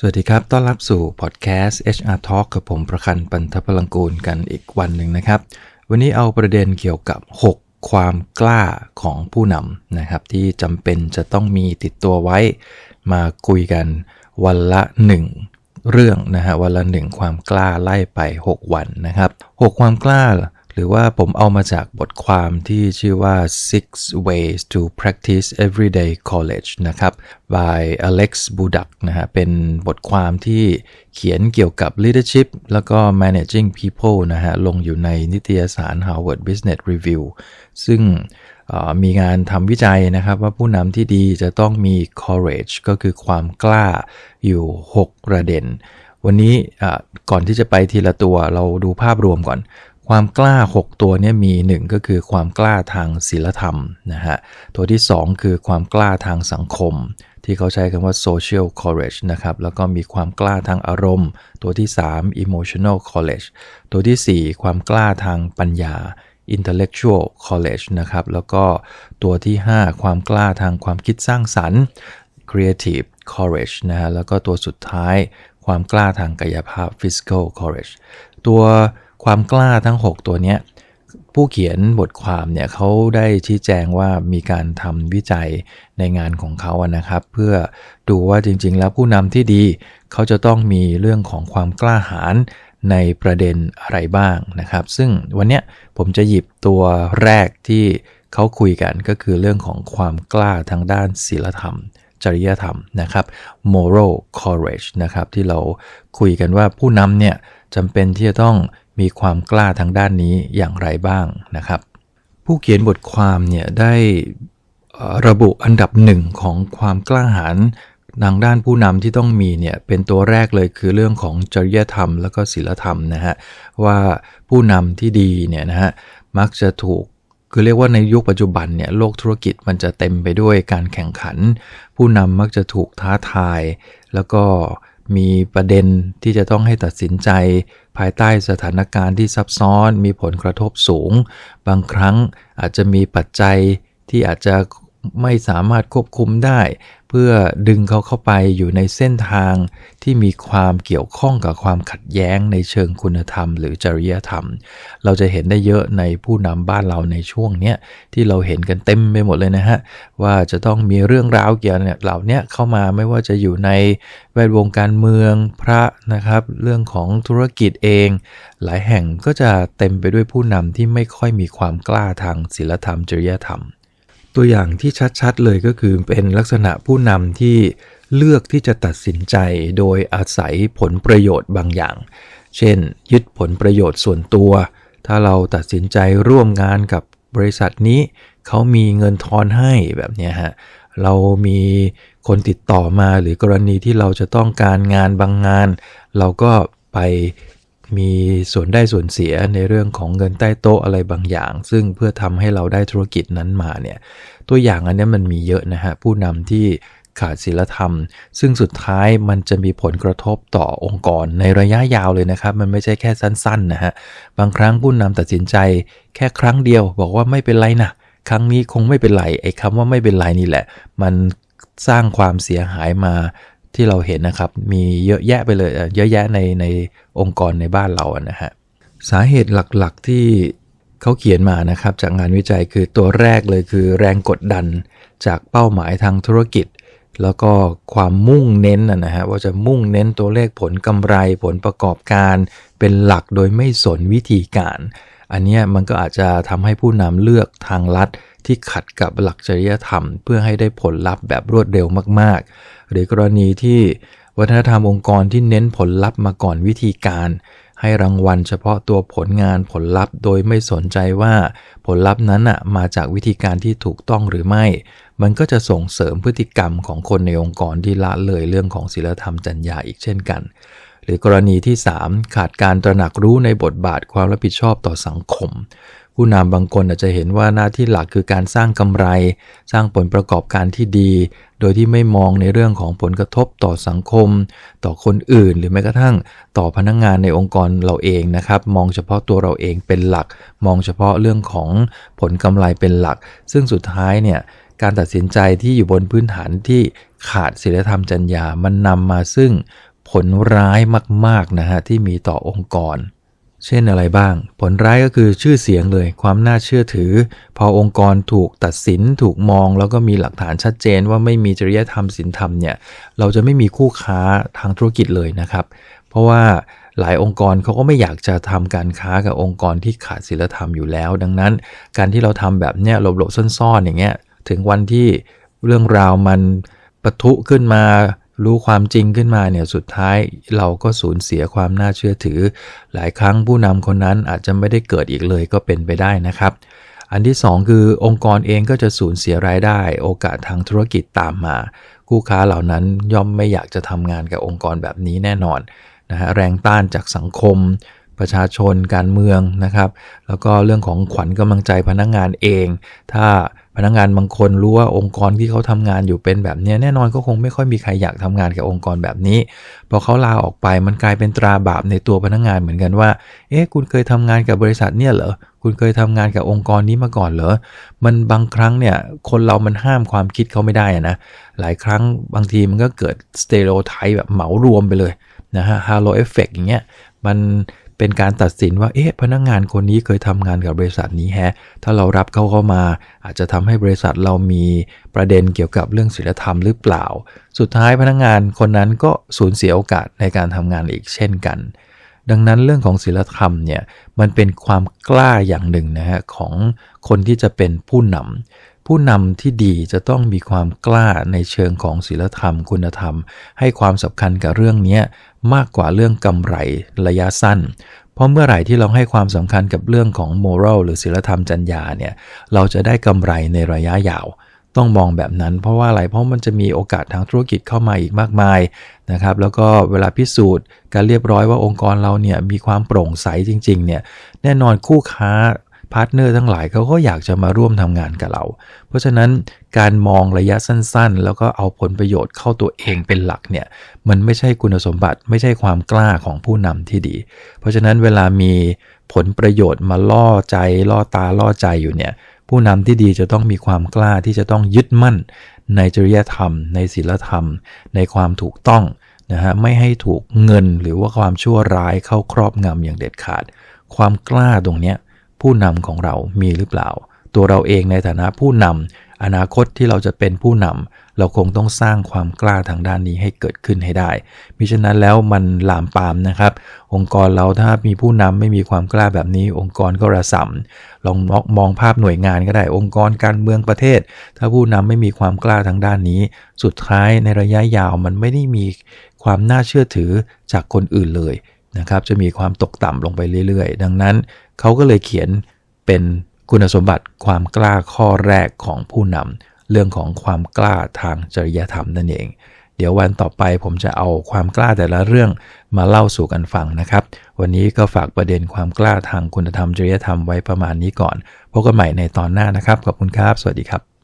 สวัสดีครับ ต้อนรับสู่พอดแคสต์ HR Talk กับผมประคันปันทพลังกูลกันอีกวันหนึ่งนะครับ วันนี้เอาประเด็นเกี่ยวกับ 6 ความกล้าของผู้นำนะครับ ที่จำเป็นจะต้องมีติดตัวไว้มาคุยกันวันละ 1 เรื่องนะฮะวันละ 1 ความกล้าไล่ไป 6 วันนะครับ 6 ความกล้า หรือว่าผมเอามาจากบทความที่ชื่อว่า Six Ways to Practice Everyday College นะครับ by Alex Budak นะฮะ เป็นบทความที่เขียนเกี่ยวกับ leadership แล้วก็ managing people นะฮะ ลงอยู่ในนิตยสาร Harvard Business Review ซึ่งมีงานทำวิจัยนะครับว่าผู้นำที่ดีจะต้องมี courage ก็คือความกล้าอยู่ 6 ประเด็น วันนี้ก่อนที่จะไปทีละตัวเราดูภาพรวมก่อน ความกล้า 6 ตัวนี้มี 1 ก็คือความกล้าทางศีลธรรมนะฮะตัวที่ 2 คือความกล้าทางสังคม ที่เขาใช้คำว่า social courage นะครับแล้วก็มีความกล้าทางอารมณ์ ตัวที่ 3 emotional courage ตัวที่ 4 ความกล้าทางปัญญา intellectual courage นะครับแล้วก็ตัวที่ 5 ความกล้าทางความคิดสร้างสรรค์ creative courage นะฮะแล้วก็ตัวสุดท้าย ความกล้าทางกายภาพ physical courage ตัว ความกล้าทั้ง 6 ตัวเนี้ยผู้เขียนบทความเนี่ยเขาได้ชี้แจงว่ามีการทำวิจัยในงานของเขาอะนะครับ เพื่อดูว่าจริง ๆ แล้วผู้นำที่ดี เขาจะต้องมีเรื่องของความกล้าหาญในประเด็นอะไรบ้างนะครับ ซึ่งวันเนี้ยผมจะหยิบตัวแรกที่เขาคุยกันก็คือเรื่องของความกล้าทางด้านศีลธรรม จริยธรรมนะครับ moral courage นะครับที่เราคุยกันว่าผู้นำเนี่ยจำเป็นที่จะต้อง มีความกล้าทางด้านนี้อย่างไรบ้างนะครับ ผู้เขียนบทความเนี่ยได้ระบุอันดับหนึ่งของความกล้าหาญทางด้านผู้นำที่ต้องมีเนี่ยเป็นตัวแรกเลยคือเรื่องของจริยธรรม แล้วก็ศีลธรรมนะฮะว่าผู้นำที่ดีเนี่ยนะฮะมักจะถูกคือเรียกว่าในยุคปัจจุบันเนี่ยโลกธุรกิจมันจะเต็มไปด้วยการแข่งขัน ผู้นำมักจะถูกท้าทาย แล้วก็ มีประเด็นที่จะต้องให้ตัดสินใจ ภายใต้สถานการณ์ที่ซับซ้อน มีผลกระทบสูง บางครั้งอาจจะมีปัจจัยที่อาจจะ ไม่สามารถควบคุมได้ เพื่อดึงเขาเข้าไปอยู่ในเส้นทางที่มีความเกี่ยวข้องกับความขัดแย้งในเชิงคุณธรรม หรือจริยธรรม เราจะเห็นได้เยอะในผู้นำบ้านเราในช่วงเนี้ยที่เราเห็นกันเต็มไปหมดเลยนะฮะ ว่าจะต้องมีเรื่องราวเกี่ยวเนี่ยเหล่านี้เข้ามาไม่ว่าจะอยู่ในแวดวงการเมืองพระนะครับ เรื่องของธุรกิจเอง หลายแห่งก็จะเต็มไปด้วยผู้นำที่ไม่ค่อยมีความกล้าทางศีลธรรมจริยธรรม ตัวอย่างที่ชัดๆเลยก็คือเป็นลักษณะผู้นำที่เลือกที่จะตัดสินใจโดยอาศัยผลประโยชน์บางอย่าง เช่น ยึดผลประโยชน์ส่วนตัว ถ้าเราตัดสินใจร่วมงานกับบริษัทนี้ เขามีเงินทอนให้แบบนี้ฮะ เรามีคนติดต่อมาหรือกรณีที่เราจะต้องการงานบางงาน เราก็ไป มีส่วนได้ส่วนเสียในเรื่องของเงินใต้โต๊ะอะไรบางอย่าง ซึ่งเพื่อทำให้เราได้ธุรกิจนั้นมาเนี่ยตัวอย่างอันนี้มันมีเยอะนะฮะผู้นำที่ขาดศีลธรรม ซึ่งสุดท้ายมันจะมีผลกระทบต่อองค์กรในระยะยาวเลยนะครับ มันไม่ใช่แค่สั้นๆนะฮะบางครั้งผู้นำตัดสินใจแค่ครั้งเดียว บอกว่าไม่เป็นไรนะครั้งนี้คงไม่เป็นไรไอ้คำว่าไม่เป็นไรนี่แหละ มันสร้างความเสียหายมา ที่เราเห็นนะครับ มีเยอะแยะไปเลยเยอะแยะในในองค์กรในบ้านเรานะฮะสาเหตุหลักๆที่เขาเขียนมานะครับ จากงานวิจัยคือตัวแรกเลยคือแรงกดดันจากเป้าหมายทางธุรกิจ แล้วก็ความมุ่งเน้นนะฮะว่าจะมุ่งเน้นตัวเลขผลกำไรผลประกอบการ เป็นหลักโดยไม่สนวิธีการ อันนี้มันก็อาจจะทำให้ผู้นำเลือกทางลัดที่ขัดกับหลักจริยธรรม เพื่อให้ได้ผลลัพธ์แบบรวดเร็วมากๆ หรือกรณีที่วัฒนธรรมองค์กรที่เน้นผลลัพธ์มาก่อนวิธีการ ให้รางวัลเฉพาะตัวผลงานผลลัพธ์ โดยไม่สนใจว่าผลลัพธ์นั้นอะมาจากวิธีการที่ถูกต้องหรือไม่ มันก็จะส่งเสริมพฤติกรรมของคนในองค์กรที่ละเลยเรื่องของศีลธรรมจรรยาอีกเช่นกัน หรือกรณีที่ 3 ขาดการตระหนักรู้ในบทบาทความรับผิดชอบต่อสังคม ผู้นำบางคนอาจจะเห็นว่าหน้าที่หลักคือการสร้างกำไร สร้างผลประกอบการที่ดี โดยที่ไม่มองในเรื่องของผลกระทบต่อสังคม ต่อคนอื่น หรือแม้กระทั่งต่อพนักงงานในองค์กรเราเองนะครับ มองเฉพาะตัวเราเองเป็นหลัก มองเฉพาะเรื่องของผลกำไรเป็นหลัก ซึ่งสุดท้ายเนี่ยการตัดสินใจที่อยู่บนพื้นฐานที่ขาดศีลธรรมจรรยามันนำมาซึ่งผลร้ายมากๆนะฮะที่มีต่อองค์กร เช่นอะไรบ้าง ผลร้ายก็คือชื่อเสียงเลย ความน่าเชื่อถือ พอองค์กรถูกตัดสินถูกมอง แล้วก็มีหลักฐานชัดเจนว่าไม่มีจริยธรรมศีลธรรมเนี่ยเราจะไม่มีคู่ค้าทางธุรกิจเลยนะครับ เพราะว่าหลายองค์กรเขาก็ไม่อยากจะทำการค้ากับองค์กรที่ขาดศีลธรรมอยู่แล้ว ดังนั้น การที่เราทำแบบเนี้ยหลบๆซ่อนๆอย่างเงี้ยถึงวันที่เรื่องราวมันปะทุขึ้นมา รู้ความจริงขึ้นมาเนี่ยสุดท้ายเราก็สูญเสียความน่าเชื่อถือ หลายครั้งผู้นำคนนั้นอาจจะไม่ได้เกิดอีกเลยก็เป็นไปได้นะครับ อันที่ 2 คือองค์กรเองก็จะสูญเสียรายได้ โอกาสทางธุรกิจตามมา คู่ค้าเหล่านั้นย่อมไม่อยากจะทำงานกับองค์กรแบบนี้แน่นอนนะฮะแรงต้านจากสังคม ประชาชนการเมืองนะครับ แล้วก็เรื่องของขวัญกำลังใจพนักงงานเอง ถ้า พนักงงานบางคนรู้ว่าองค์กรที่เขาทำงานอยู่เป็นแบบนี้แน่นอนก็คงไม่ค่อยมีใครอยากทำงานกับองค์กรแบบนี้ พอเขาลาออกไปมันกลายเป็นตราบาปในตัวพนักงงานเหมือนกันว่า เอ๊ะคุณเคยทำงานกับบริษัทเนี่ยเหรอคุณเคยทำงานกับองค์กรนี้มาก่อนเหรอ มันบางครั้งเนี่ยคนเรามันห้ามความคิดเขาไม่ได้นะ หลายครั้งบางทีมันก็เกิดสเตโรไทป์แบบเหมารวมไปเลยนะฮะฮาโลเอฟเฟกอย่างเงี้ยมัน เป็นการตัดสินว่า เอ๊ะ พนักงงานคนนี้เคยทำงานกับบริษัทนี้แฮะ ถ้าเรารับเขาเข้ามา อาจจะทำให้บริษัทเรามีประเด็นเกี่ยวกับเรื่องศีลธรรมหรือเปล่า สุดท้ายพนักงงานคนนั้นก็สูญเสียโอกาสในการทำงานอีกเช่นกัน ดังนั้นเรื่องของศีลธรรมเนี่ย มันเป็นความกล้าอย่างหนึ่งนะฮะของคนที่จะเป็นผู้นำผู้นำที่ดีจะต้องมีความกล้าในเชิงของศีลธรรม คุณธรรม ให้ความสำคัญกับเรื่องนี้ มากกว่าเรื่องกำไรระยะสั้น เพราะเมื่อไหร่ที่เราให้ความสำคัญกับเรื่องของโมรัลหรือศีลธรรมจรรยาเนี่ยเราจะได้กำไรในระยะยาว ต้องมองแบบนั้น เพราะว่าอะไรเพราะมันจะมีโอกาสทางธุรกิจเข้ามาอีกมากมายนะครับแล้วก็เวลาพิสูจน์การเรียบร้อยว่าองค์กรเราเนี่ยมีความโปร่งใสจริงๆเนี่ยแน่นอนคู่ค้า พาร์ทเนอร์ทั้งหลายเขาก็อยากจะมาร่วมทำงานกับเรา เพราะฉะนั้นการมองระยะสั้นๆ แล้วก็เอาผลประโยชน์เข้าตัวเองเป็นหลักเนี่ยมันไม่ใช่คุณสมบัติไม่ใช่ความกล้าของผู้นำที่ดี เพราะฉะนั้นเวลามีผลประโยชน์มาล่อใจล่อตาล่อใจอยู่เนี่ยผู้นำที่ดีจะต้องมีความกล้าที่จะต้องยึดมั่น ในจริยธรรม ในศีลธรรม ในความถูกต้องนะฮะไม่ให้ถูกเงินหรือว่าความชั่วร้ายเข้าครอบงำอย่างเด็ดขาด ความกล้าตรงเนี้ย ผู้นำของเรามีหรือเปล่า ตัวเราเองในฐานะผู้นำอนาคตที่เราจะเป็นผู้นำเราคงต้องสร้างความกล้าทางด้านนี้ให้เกิดขึ้นให้ได้มิฉะนั้นแล้วมันลามปามนะครับ องค์กรเราถ้ามีผู้นำไม่มีความกล้าแบบนี้ องค์กรก็ระส่ำลองมองภาพหน่วยงานก็ได้องค์กรการเมืองประเทศ ถ้าผู้นำไม่มีความกล้าทางด้านนี้ สุดท้ายในระยะยาวมันไม่ได้มีความน่าเชื่อถือจากคนอื่นเลยนะครับจะมีความตกต่ำลงไปเรื่อย ๆ ดังนั้น เขาก็เลยเขียนเป็นคุณสมบัติความกล้าข้อแรกของผู้นำเรื่องของความกล้าทางจริยธรรมนั่นเอง เดี๋ยววันต่อไปผมจะเอาความกล้าแต่ละเรื่องมาเล่าสู่กันฟังนะครับ วันนี้ก็ฝากประเด็นความกล้าทางคุณธรรมจริยธรรมไว้ประมาณนี้ก่อนพบกันใหม่ในตอนหน้านะครับขอบคุณครับ สวัสดีครับ